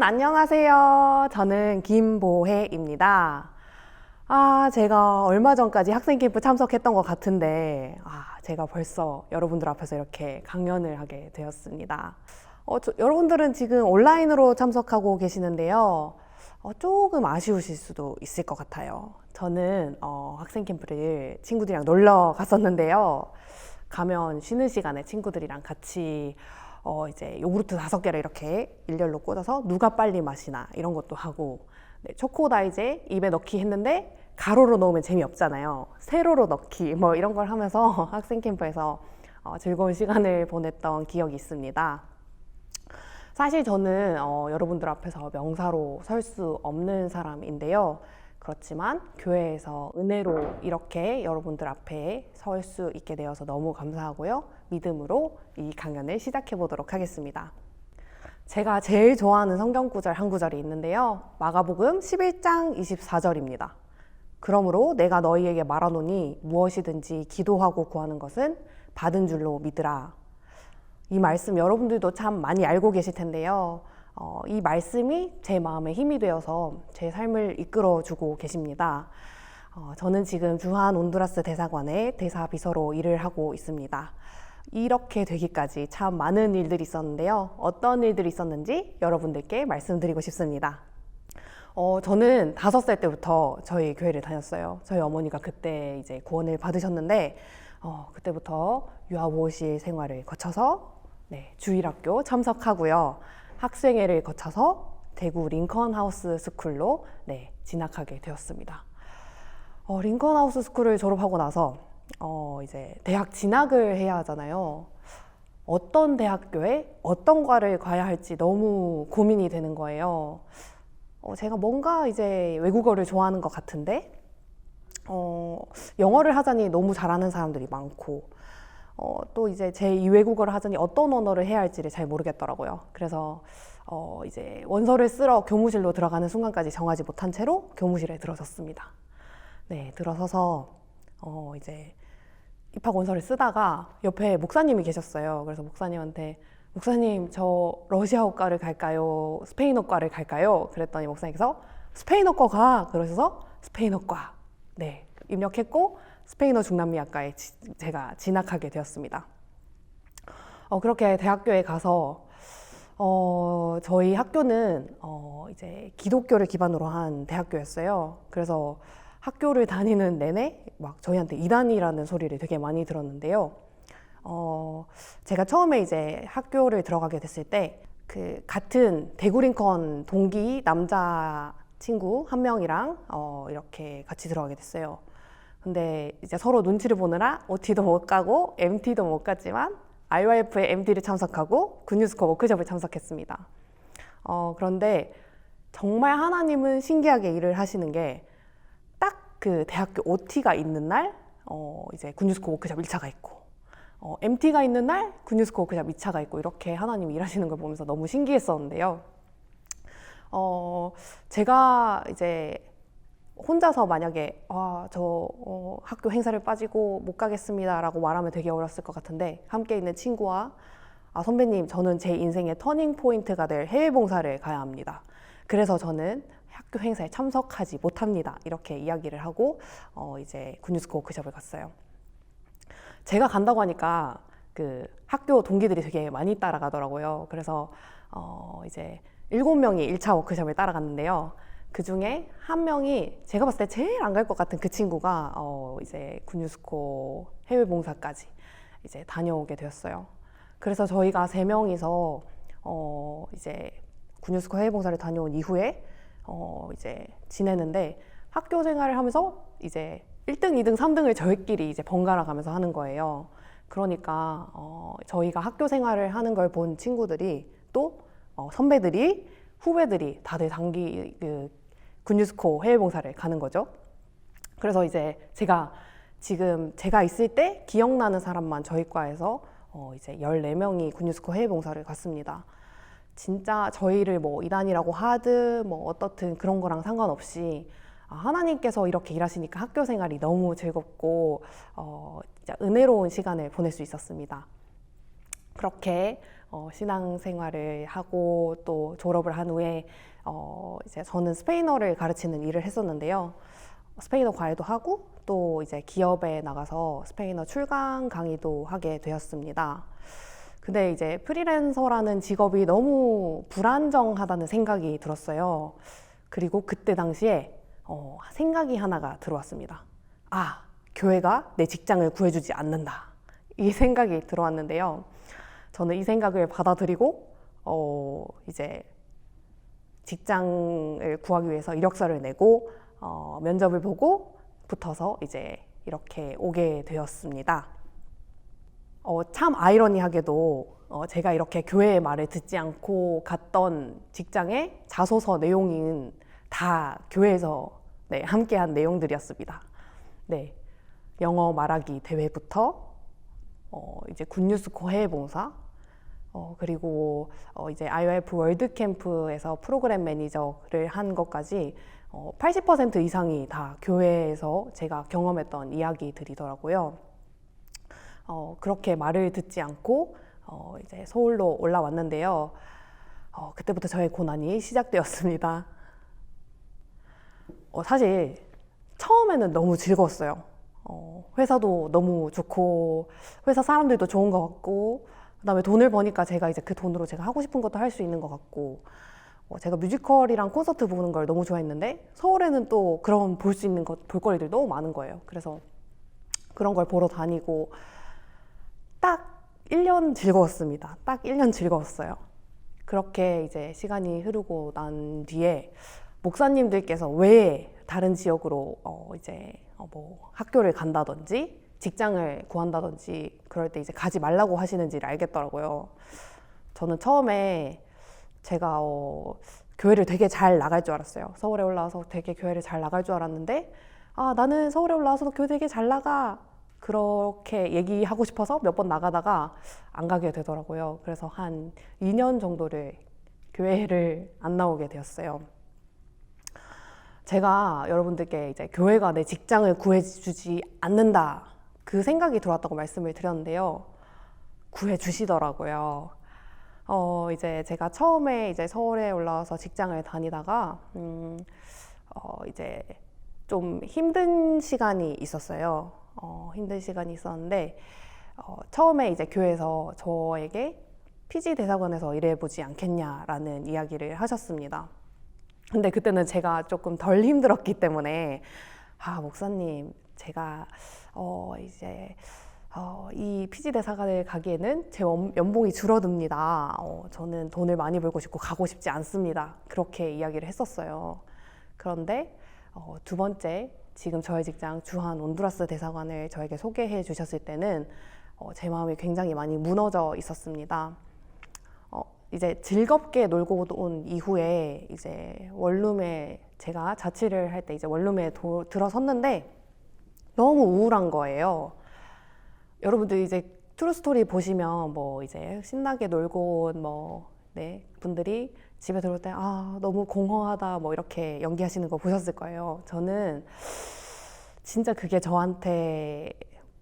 여러분 안녕하세요. 저는 김보혜입니다. 아, 제가 얼마 전까지 학생 캠프 참석했던 것 같은데, 아, 제가 벌써 여러분들 앞에서 이렇게 강연을 하게 되었습니다. 어, 저- 여러분들은 지금 온라인으로 참석하고 계시는데요. 어, 조금 아쉬우실 수도 있을 것 같아요. 저는 어, 학생 캠프를 친구들이랑 놀러 갔었는데요. 가면 쉬는 시간에 친구들이랑 같이 어, 이제 요구르트 다섯 개를 이렇게 일렬로 꽂아서 누가 빨리 마시나 이런 것도 하고 네, 초코다이제 입에 넣기 했는데 가로로 넣으면 재미없잖아요. 세로로 넣기 뭐 이런 걸 하면서 학생 캠프에서 어, 즐거운 시간을 보냈던 기억이 있습니다. 사실 저는 어, 여러분들 앞에서 명사로 설 수 없는 사람인데요. 그렇지만 교회에서 은혜로 이렇게 여러분들 앞에 설 수 있게 되어서 너무 감사하고요. 믿음으로 이 강연을 시작해 보도록 하겠습니다. 제가 제일 좋아하는 성경 구절 한 구절이 있는데요. 마가복음 11장 24절입니다. 그러므로 내가 너희에게 말하노니 무엇이든지 기도하고 구하는 것은 받은 줄로 믿으라. 이 말씀 여러분들도 참 많이 알고 계실 텐데요. 어, 이 말씀이 제 마음에 힘이 되어서 제 삶을 이끌어 주고 계십니다. 어, 저는 지금 주한 온두라스 대사관의 대사 비서로 일을 하고 있습니다. 이렇게 되기까지 참 많은 일들이 있었는데요. 어떤 일들이 있었는지 여러분들께 말씀드리고 싶습니다. 어, 저는 다섯 살 때부터 저희 교회를 다녔어요. 저희 어머니가 그때 이제 구원을 받으셨는데, 어, 그때부터 유아보호실 생활을 거쳐서, 네, 주일학교 참석하고요. 학생회를 거쳐서 대구 링컨 하우스 스쿨로, 네, 진학하게 되었습니다. 어, 링컨 하우스 스쿨을 졸업하고 나서, 어, 이제 대학 진학을 해야 하잖아요. 어떤 대학교에 어떤 과를 가야 할지 너무 고민이 되는 거예요. 어, 제가 뭔가 이제 외국어를 좋아하는 것 같은데, 어, 영어를 하자니 너무 잘하는 사람들이 많고, 어, 또 이제 제 2외국어를 하자니 어떤 언어를 해야 할지를 잘 모르겠더라고요. 그래서 어, 이제 원서를 쓰러 교무실로 들어가는 순간까지 정하지 못한 채로 교무실에 들어섰습니다. 네, 들어서서 어, 이제 입학 원서를 쓰다가 옆에 목사님이 계셨어요. 그래서 목사님한테 목사님 저 러시아어과를 갈까요? 스페인어과를 갈까요? 그랬더니 목사님께서 스페인어과 가 그러셔서 스페인어과 네 입력했고 스페인어 중남미학과에 지- 제가 진학하게 되었습니다. 어, 그렇게 대학교에 가서 어, 저희 학교는 어, 이제 기독교를 기반으로 한 대학교였어요. 그래서 학교를 다니는 내내 막 저희한테 이단이라는 소리를 되게 많이 들었는데요. 어, 제가 처음에 이제 학교를 들어가게 됐을 때 그 같은 대구 링컨 동기 남자 친구 한 명이랑 어, 이렇게 같이 들어가게 됐어요. 근데 이제 서로 눈치를 보느라 OT도 못 가고 MT도 못 갔지만 IYF의 MT를 참석하고 굿뉴스코 워크숍을 참석했습니다. 어, 그런데 정말 하나님은 신기하게 일을 하시는 게딱 그 대학교 OT가 있는 날 어, 이제 굿뉴스코 워크숍 1차가 있고 어, MT가 있는 날 굿뉴스코 워크숍 2차가 있고 이렇게 하나님이 일하시는 걸 보면서 너무 신기했었는데요. 어, 제가 이제 혼자서 만약에 아, 저 어, 학교 행사를 빠지고 못 가겠습니다라고 말하면 되게 어렸을 것 같은데 함께 있는 친구와 아, 선배님 저는 제 인생의 터닝 포인트가 될 해외 봉사를 가야 합니다. 그래서 저는 학교 행사에 참석하지 못합니다. 이렇게 이야기를 하고 어, 이제 굿뉴스코 워크숍을 갔어요. 제가 간다고 하니까 그 학교 동기들이 되게 많이 따라가더라고요. 그래서 어 이제 일곱 명이 1차 워크숍을 따라갔는데요. 그 중에 한 명이 제가 봤을 때 제일 안 갈 것 같은 그 친구가 어 이제 굿뉴스코 해외 봉사까지 이제 다녀오게 되었어요. 그래서 저희가 세 명이서 어 이제 굿뉴스코 해외 봉사를 다녀온 이후에 어 이제 지내는데 학교 생활을 하면서 이제 1등, 2등, 3등을 저희끼리 이제 번갈아 가면서 하는 거예요. 그러니까 어, 저희가 학교 생활을 하는 걸 본 친구들이 또 어, 선배들이 후배들이 다들 단기 그 굿뉴스코 해외 봉사를 가는 거죠. 그래서 이제 제가 지금 제가 있을 때 기억나는 사람만 저희 과에서 어, 이제 14명이 굿뉴스코 해외 봉사를 갔습니다. 진짜 저희를 뭐 이단이라고 하든 뭐 어떻든 그런 거랑 상관없이 아, 하나님께서 이렇게 일하시니까 학교 생활이 너무 즐겁고 어, 진짜 은혜로운 시간을 보낼 수 있었습니다. 그렇게 어, 신앙생활을 하고 또 졸업을 한 후에 어, 이제 저는 스페인어를 가르치는 일을 했었는데요. 스페인어 과외도 하고 또 이제 기업에 나가서 스페인어 출강 강의도 하게 되었습니다. 근데 이제 프리랜서라는 직업이 너무 불안정하다는 생각이 들었어요. 그리고 그때 당시에 어, 생각이 하나가 들어왔습니다. 아, 교회가 내 직장을 구해주지 않는다. 이 생각이 들어왔는데요. 저는 이 생각을 받아들이고 어, 이제 직장을 구하기 위해서 이력서를 내고 어, 면접을 보고 붙어서 이제 이렇게 오게 되었습니다. 어, 참 아이러니하게도 어, 제가 이렇게 교회의 말을 듣지 않고 갔던 직장의 자소서 내용인 다 교회에서 네, 함께한 내용들이었습니다. 네, 영어 말하기 대회부터 어, 이제 굿뉴스코 해외 봉사 어, 그리고 어, 이제 IOF 월드 캠프에서 프로그램 매니저를 한 것까지 어, 80% 이상이 다 교회에서 제가 경험했던 이야기들이더라고요. 어, 그렇게 말을 듣지 않고 어, 이제 서울로 올라왔는데요. 어, 그때부터 저의 고난이 시작되었습니다. 어, 사실 처음에는 너무 즐거웠어요. 어, 회사도 너무 좋고 회사 사람들도 좋은 것 같고 그다음에 돈을 버니까 제가 이제 그 돈으로 제가 하고 싶은 것도 할 수 있는 것 같고 어, 제가 뮤지컬이랑 콘서트 보는 걸 너무 좋아했는데 서울에는 또 그런 볼 수 있는 것 볼거리들 너무 많은 거예요. 그래서 그런 걸 보러 다니고 딱 1년 즐거웠습니다. 딱 1년 즐거웠어요. 그렇게 이제 시간이 흐르고 난 뒤에 목사님들께서 왜 다른 지역으로 어 이제 어뭐 학교를 간다든지 직장을 구한다든지 그럴 때 이제 가지 말라고 하시는지를 알겠더라고요. 저는 처음에 제가 어 교회를 되게 잘 나갈 줄 알았어요. 서울에 올라와서 되게 교회를 잘 나갈 줄 알았는데 아 나는 서울에 올라와서 교회 되게 잘 나가 그렇게 얘기하고 싶어서 몇 번 나가다가 안 가게 되더라고요. 그래서 한 2년 정도를 교회를 안 나오게 되었어요. 제가 여러분들께 이제 교회가 내 직장을 구해주지 않는다 그 생각이 들어왔다고 말씀을 드렸는데요. 구해주시더라고요. 어, 이제 제가 처음에 이제 서울에 올라와서 직장을 다니다가, 음, 어, 이제 좀 힘든 시간이 있었어요. 어, 힘든 시간이 있었는데, 어, 처음에 이제 교회에서 저에게 PG 대사관에서 일해보지 않겠냐라는 이야기를 하셨습니다. 근데 그때는 제가 조금 덜 힘들었기 때문에, 아, 목사님, 제가, 어, 이제, 어, 이 PG 대사관을 가기에는 제 연- 연봉이 줄어듭니다. 어, 저는 돈을 많이 벌고 싶고 가고 싶지 않습니다. 그렇게 이야기를 했었어요. 그런데 어, 두 번째 지금 저의 직장 주한 온두라스 대사관을 저에게 소개해 주셨을 때는 어, 제 마음이 굉장히 많이 무너져 있었습니다. 어, 이제 즐겁게 놀고 온 이후에 이제 원룸에 제가 자취를 할 때 이제 원룸에 도- 들어섰는데 너무 우울한 거예요. 여러분들 이제 트루 스토리 보시면 뭐 이제 신나게 놀고 온 뭐, 네, 분들이 집에 들어올 때 아, 너무 공허하다 뭐 이렇게 연기하시는 거 보셨을 거예요. 저는 진짜 그게 저한테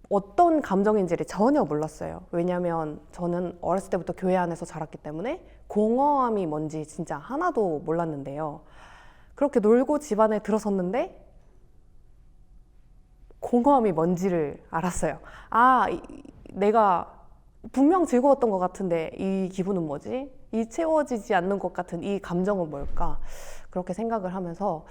어떤 감정인지를 전혀 몰랐어요. 왜냐면 저는 어렸을 때부터 교회 안에서 자랐기 때문에 공허함이 뭔지 진짜 하나도 몰랐는데요. 그렇게 놀고 집 안에 들어섰는데 공허함이 뭔지를 알았어요. 아, 이- 내가 분명 즐거웠던 것 같은데 이 기분은 뭐지? 이 채워지지 않는 것 같은 이 감정은 뭘까? 그렇게 생각을 하면서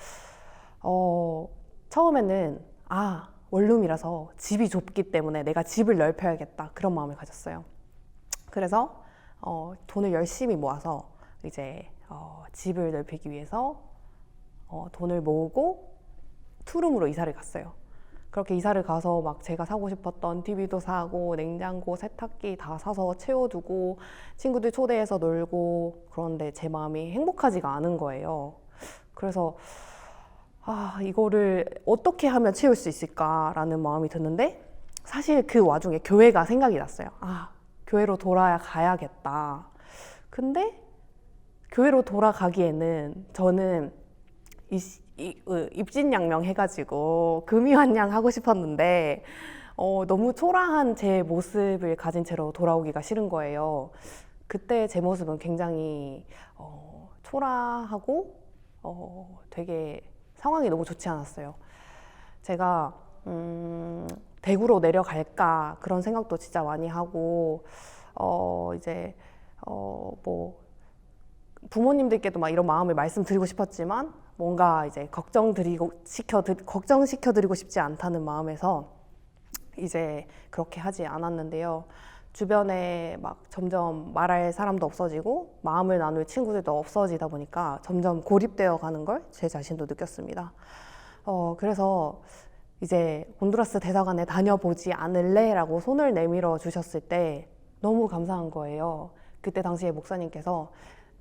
어, 처음에는 아, 원룸이라서 집이 좁기 때문에 내가 집을 넓혀야겠다. 그런 마음을 가졌어요. 그래서 어, 돈을 열심히 모아서 이제 어, 집을 넓히기 위해서 어, 돈을 모으고 투룸으로 이사를 갔어요. 그렇게 이사를 가서 막 제가 사고 싶었던 TV도 사고 냉장고, 세탁기 다 사서 채워두고 친구들 초대해서 놀고 그런데 제 마음이 행복하지가 않은 거예요. 그래서 아, 이거를 어떻게 하면 채울 수 있을까라는 마음이 드는데 사실 그 와중에 교회가 생각이 났어요. 아, 교회로 돌아가야겠다. 근데 교회로 돌아가기에는 저는 입진양명 해가지고 금이환양 하고 싶었는데 어, 너무 초라한 제 모습을 가진 채로 돌아오기가 싫은 거예요. 그때 제 모습은 굉장히 어, 초라하고 어, 되게 상황이 너무 좋지 않았어요. 제가 음, 대구로 내려갈까 그런 생각도 진짜 많이 하고 어, 이제 어, 뭐 부모님들께도 막 이런 마음을 말씀드리고 싶었지만 뭔가 이제 걱정 드리고 시켜 드, 걱정 시켜 드리고 싶지 않다는 마음에서 이제 그렇게 하지 않았는데요. 주변에 막 점점 말할 사람도 없어지고 마음을 나눌 친구들도 없어지다 보니까 점점 고립되어 가는 걸 제 자신도 느꼈습니다. 어, 그래서 이제 온두라스 대사관에 다녀보지 않을래 라고 손을 내밀어 주셨을 때 너무 감사한 거예요. 그때 당시에 목사님께서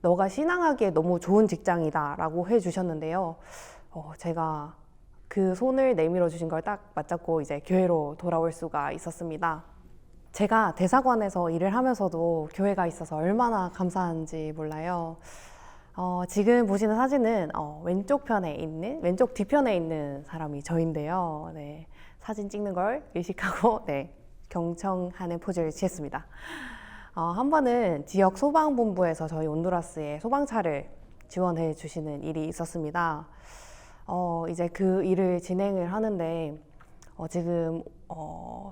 너가 신앙하기에 너무 좋은 직장이다라고 해주셨는데요. 어, 제가 그 손을 내밀어 주신 걸 딱 맞잡고 이제 교회로 돌아올 수가 있었습니다. 제가 대사관에서 일을 하면서도 교회가 있어서 얼마나 감사한지 몰라요. 어, 지금 보시는 사진은 어, 왼쪽 편에 있는 왼쪽 뒤편에 있는 사람이 저인데요. 네, 사진 찍는 걸 의식하고 네, 경청하는 포즈를 취했습니다. 어, 한 번은 지역 소방본부에서 저희 온두라스에 소방차를 지원해 주시는 일이 있었습니다. 어, 이제 그 일을 진행을 하는데 어, 지금 어,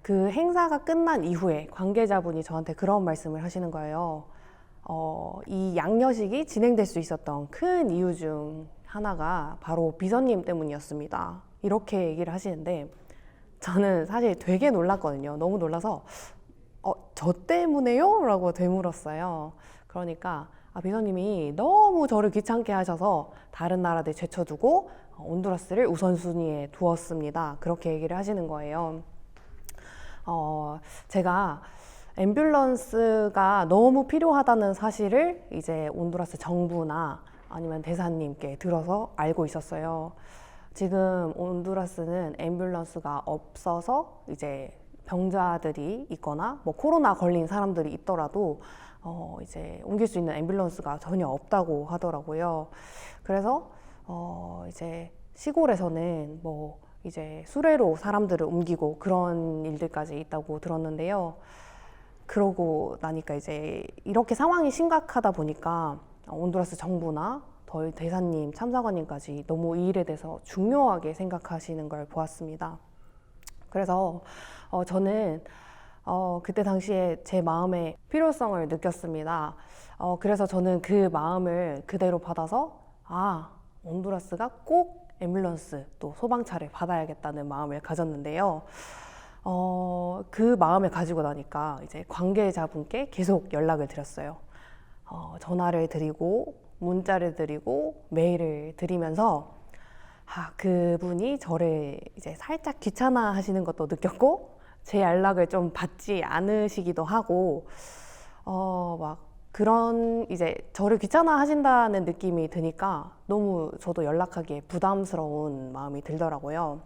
그 행사가 끝난 이후에 관계자분이 저한테 그런 말씀을 하시는 거예요. 어, 이 양녀식이 진행될 수 있었던 큰 이유 중 하나가 바로 비서님 때문이었습니다. 이렇게 얘기를 하시는데 저는 사실 되게 놀랐거든요. 너무 놀라서 어, 저 때문에요? 라고 되물었어요. 그러니까 아, 비서님이 너무 저를 귀찮게 하셔서 다른 나라들 제쳐두고 어, 온두라스를 우선순위에 두었습니다. 그렇게 얘기를 하시는 거예요. 어, 제가 앰뷸런스가 너무 필요하다는 사실을 이제 온두라스 정부나 아니면 대사님께 들어서 알고 있었어요. 지금 온두라스는 앰뷸런스가 없어서 이제 병자들이 있거나 뭐 코로나 걸린 사람들이 있더라도 어 이제 옮길 수 있는 앰뷸런스가 전혀 없다고 하더라고요. 그래서 어 이제 시골에서는 뭐 이제 수레로 사람들을 옮기고 그런 일들까지 있다고 들었는데요. 그러고 나니까 이제 이렇게 상황이 심각하다 보니까 온두라스 정부나 더 대사님, 참사관님까지 너무 이 일에 대해서 중요하게 생각하시는 걸 보았습니다. 그래서 어, 저는 어, 그때 당시에 제 마음의 필요성을 느꼈습니다. 어, 그래서 저는 그 마음을 그대로 받아서 아, 온두라스가 꼭 앰뷸런스 또 소방차를 받아야겠다는 마음을 가졌는데요. 어, 그 마음을 가지고 나니까 이제 관계자분께 계속 연락을 드렸어요. 어, 전화를 드리고 문자를 드리고 메일을 드리면서 아, 그분이 저를 이제 살짝 귀찮아 하시는 것도 느꼈고 제 연락을 좀 받지 않으시기도 하고 어, 막 그런 이제 저를 귀찮아 하신다는 느낌이 드니까 너무 저도 연락하기에 부담스러운 마음이 들더라고요.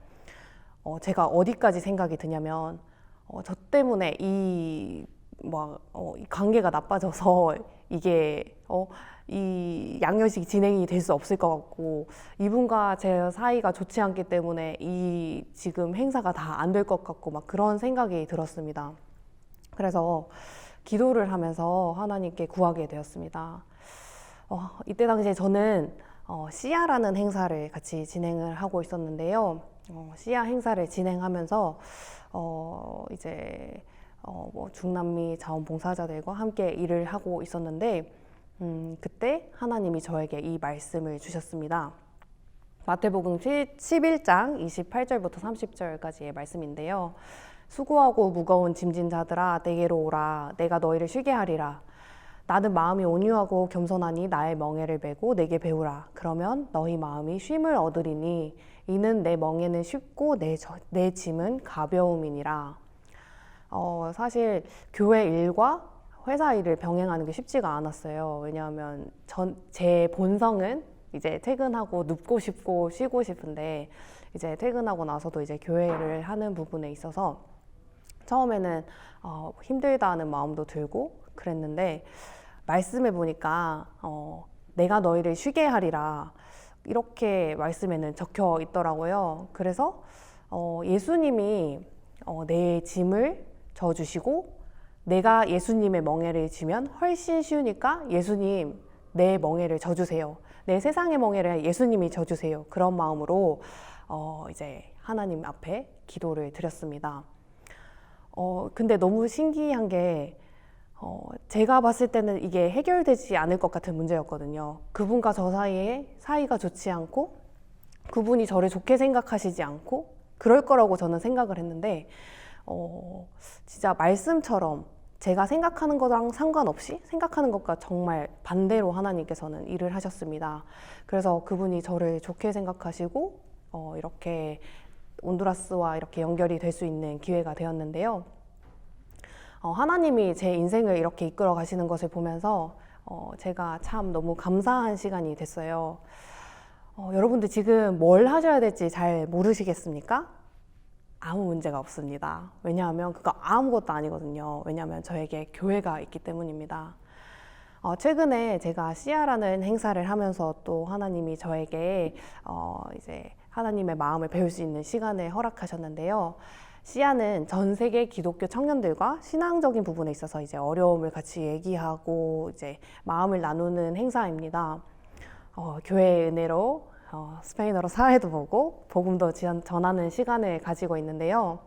어, 제가 어디까지 생각이 드냐면 어, 저 때문에 이, 뭐, 어, 이 관계가 나빠져서 이게 어, 이 양녀식이 진행이 될 수 없을 것 같고 이분과 제 사이가 좋지 않기 때문에 이 지금 행사가 다 안 될 것 같고 막 그런 생각이 들었습니다. 그래서 기도를 하면서 하나님께 구하게 되었습니다. 어, 이때 당시에 저는 어, 시야라는 행사를 같이 진행을 하고 있었는데요. 어, 시야 행사를 진행하면서 어, 이제 어, 뭐 중남미 자원봉사자들과 함께 일을 하고 있었는데 음, 그때 하나님이 저에게 이 말씀을 주셨습니다. 마태복음 11장 28절부터 30절까지의 말씀인데요. 수고하고 무거운 짐진 자들아 내게로 오라 내가 너희를 쉬게 하리라 나는 마음이 온유하고 겸손하니 나의 멍에를 메고 내게 배우라 그러면 너희 마음이 쉼을 얻으리니 이는 내 멍에는 쉽고 내, 저, 내 짐은 가벼움이니라 어, 사실 교회 일과 회사 일을 병행하는 게 쉽지가 않았어요 왜냐하면 전, 제 본성은 이제 퇴근하고 눕고 싶고 쉬고 싶은데 이제 퇴근하고 나서도 이제 교회를 하는 부분에 있어서 처음에는 어, 힘들다는 마음도 들고 그랬는데 말씀해 보니까 어, 내가 너희를 쉬게 하리라 이렇게 말씀에는 적혀 있더라고요. 그래서 어, 예수님이 어, 내 짐을 져주시고 내가 예수님의 멍에를 지면 훨씬 쉬우니까 예수님 내 멍에를 져주세요. 내 세상의 멍에를 예수님이 져주세요. 그런 마음으로 어, 이제 하나님 앞에 기도를 드렸습니다. 어, 근데 너무 신기한 게 어, 제가 봤을 때는 이게 해결되지 않을 것 같은 문제였거든요. 그분과 저 사이에 사이가 좋지 않고 그분이 저를 좋게 생각하시지 않고 그럴 거라고 저는 생각을 했는데 어, 진짜 말씀처럼 제가 생각하는 거랑 상관없이 생각하는 것과 정말 반대로 하나님께서는 일을 하셨습니다. 그래서 그분이 저를 좋게 생각하시고 어, 이렇게 온두라스와 이렇게 연결이 될 수 있는 기회가 되었는데요. 어, 하나님이 제 인생을 이렇게 이끌어 가시는 것을 보면서 어, 제가 참 너무 감사한 시간이 됐어요. 어, 여러분들 지금 뭘 하셔야 될지 잘 모르시겠습니까? 아무 문제가 없습니다. 왜냐하면 그거 아무것도 아니거든요. 왜냐하면 저에게 교회가 있기 때문입니다. 어, 최근에 제가 시아라는 행사를 하면서 또 하나님이 저에게 어, 이제 하나님의 마음을 배울 수 있는 시간을 허락하셨는데요. 시아는 전 세계 기독교 청년들과 신앙적인 부분에 있어서 이제 어려움을 같이 얘기하고 이제 마음을 나누는 행사입니다. 어, 교회의 은혜로 어, 스페인어로 사회도 보고 복음도 전하는 시간을 가지고 있는데요.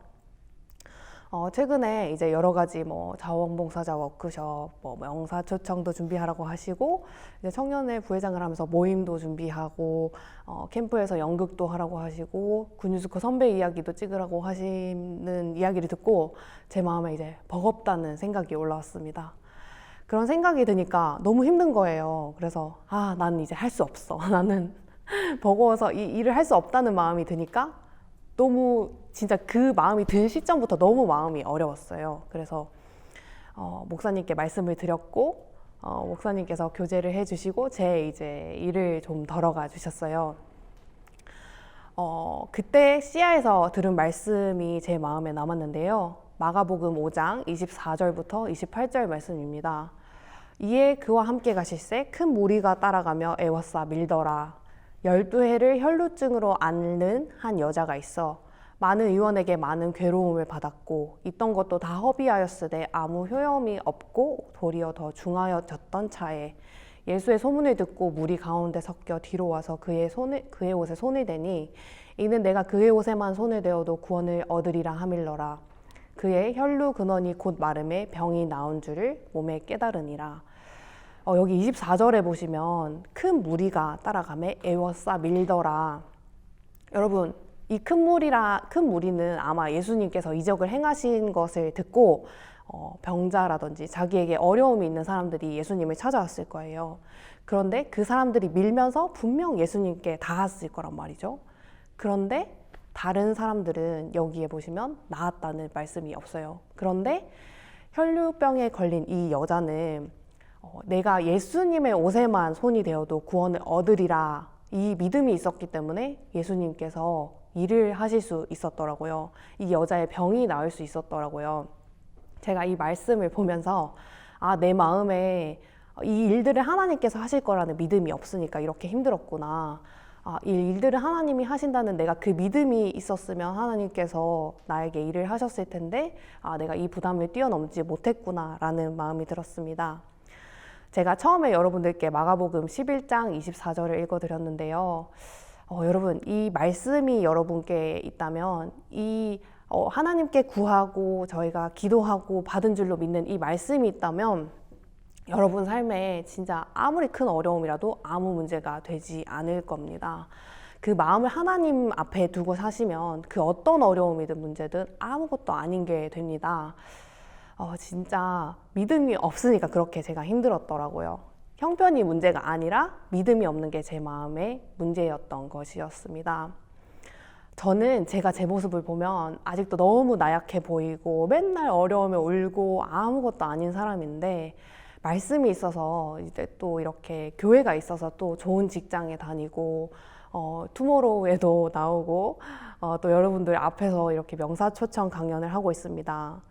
어, 최근에 이제 여러 가지 뭐 자원봉사자 워크숍, 뭐 명사 초청도 준비하라고 하시고 이제 청년회 부회장을 하면서 모임도 준비하고 어, 캠프에서 연극도 하라고 하시고 군유스코 선배 이야기도 찍으라고 하시는 이야기를 듣고 제 마음에 이제 버겁다는 생각이 올라왔습니다. 그런 생각이 드니까 너무 힘든 거예요. 그래서 아, 난 이제 할 수 없어. 나는 버거워서 이 일을 할 수 없다는 마음이 드니까 너무 진짜 그 마음이 든 시점부터 너무 마음이 어려웠어요. 그래서 어, 목사님께 말씀을 드렸고 어, 목사님께서 교제를 해주시고 제 이제 일을 좀 덜어가 주셨어요. 어, 그때 시야에서 들은 말씀이 제 마음에 남았는데요. 마가복음 5장 24절부터 28절 말씀입니다. 이에 그와 함께 가실새 큰 무리가 따라가며 애워싸 밀더라. 열두 해를 혈루증으로 앓는 한 여자가 있어 많은 의원에게 많은 괴로움을 받았고 있던 것도 다 허비하였으되 아무 효험이 없고 도리어 더 중하여졌던 차에 예수의 소문을 듣고 무리 가운데 섞여 뒤로 와서 그의 손을 그의 옷에 손을 대니 이는 내가 그의 옷에만 손을 대어도 구원을 얻으리라 하밀러라. 그의 혈루 근원이 곧 마름에 병이 나온 줄을 몸에 깨달으니라 어, 여기 24절에 보시면 큰 무리가 따라가매 애워싸 밀더라. 여러분, 이 큰 무리라 큰 무리는 아마 예수님께서 이적을 행하신 것을 듣고 어, 병자라든지 자기에게 어려움이 있는 사람들이 예수님을 찾아왔을 거예요. 그런데 그 사람들이 밀면서 분명 예수님께 닿았을 거란 말이죠. 그런데 다른 사람들은 여기에 보시면 나았다는 말씀이 없어요. 그런데 혈류병에 걸린 이 여자는 어, 내가 예수님의 옷에만 손이 되어도 구원을 얻으리라 이 믿음이 있었기 때문에 예수님께서 일을 하실 수 있었더라고요. 이 여자의 병이 나을 수 있었더라고요. 제가 이 말씀을 보면서 아, 내 마음에 이 일들을 하나님께서 하실 거라는 믿음이 없으니까 이렇게 힘들었구나. 아, 이 일들을 하나님이 하신다는 내가 그 믿음이 있었으면 하나님께서 나에게 일을 하셨을 텐데 아, 내가 이 부담을 뛰어넘지 못했구나라는 마음이 들었습니다. 제가 처음에 여러분들께 마가복음 11장 24절을 읽어드렸는데요. 어, 여러분, 이 말씀이 여러분께 있다면 이 어, 하나님께 구하고 저희가 기도하고 받은 줄로 믿는 이 말씀이 있다면 여러분 삶에 진짜 아무리 큰 어려움이라도 아무 문제가 되지 않을 겁니다. 그 마음을 하나님 앞에 두고 사시면 그 어떤 어려움이든 문제든 아무것도 아닌 게 됩니다. 어, 진짜 믿음이 없으니까 그렇게 제가 힘들었더라고요. 형편이 문제가 아니라 믿음이 없는 게 제 마음의 문제였던 것이었습니다. 저는 제가 제 모습을 보면 아직도 너무 나약해 보이고 맨날 어려움에 울고 아무것도 아닌 사람인데 말씀이 있어서 이제 또 이렇게 교회가 있어서 또 좋은 직장에 다니고 어, 투모로우에도 나오고 어, 또 여러분들 앞에서 이렇게 명사초청 강연을 하고 있습니다.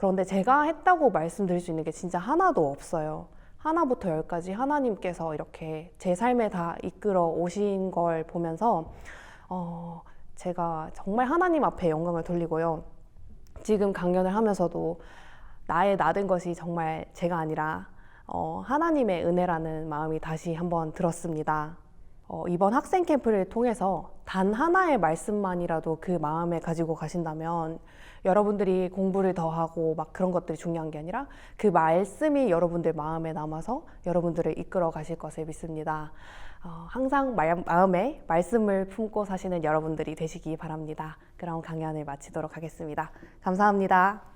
그런데 제가 했다고 말씀드릴 수 있는 게 진짜 하나도 없어요. 하나부터 열까지 하나님께서 이렇게 제 삶에 다 이끌어 오신 걸 보면서 어, 제가 정말 하나님 앞에 영광을 돌리고요. 지금 강연을 하면서도 나의 나된 것이 정말 제가 아니라 어, 하나님의 은혜라는 마음이 다시 한번 들었습니다. 어, 이번 학생 캠프를 통해서 단 하나의 말씀만이라도 그 마음에 가지고 가신다면 여러분들이 공부를 더 하고 막 그런 것들이 중요한 게 아니라 그 말씀이 여러분들 마음에 남아서 여러분들을 이끌어 가실 것을 믿습니다. 어, 항상 마, 마음에 말씀을 품고 사시는 여러분들이 되시기 바랍니다. 그럼 강연을 마치도록 하겠습니다. 감사합니다.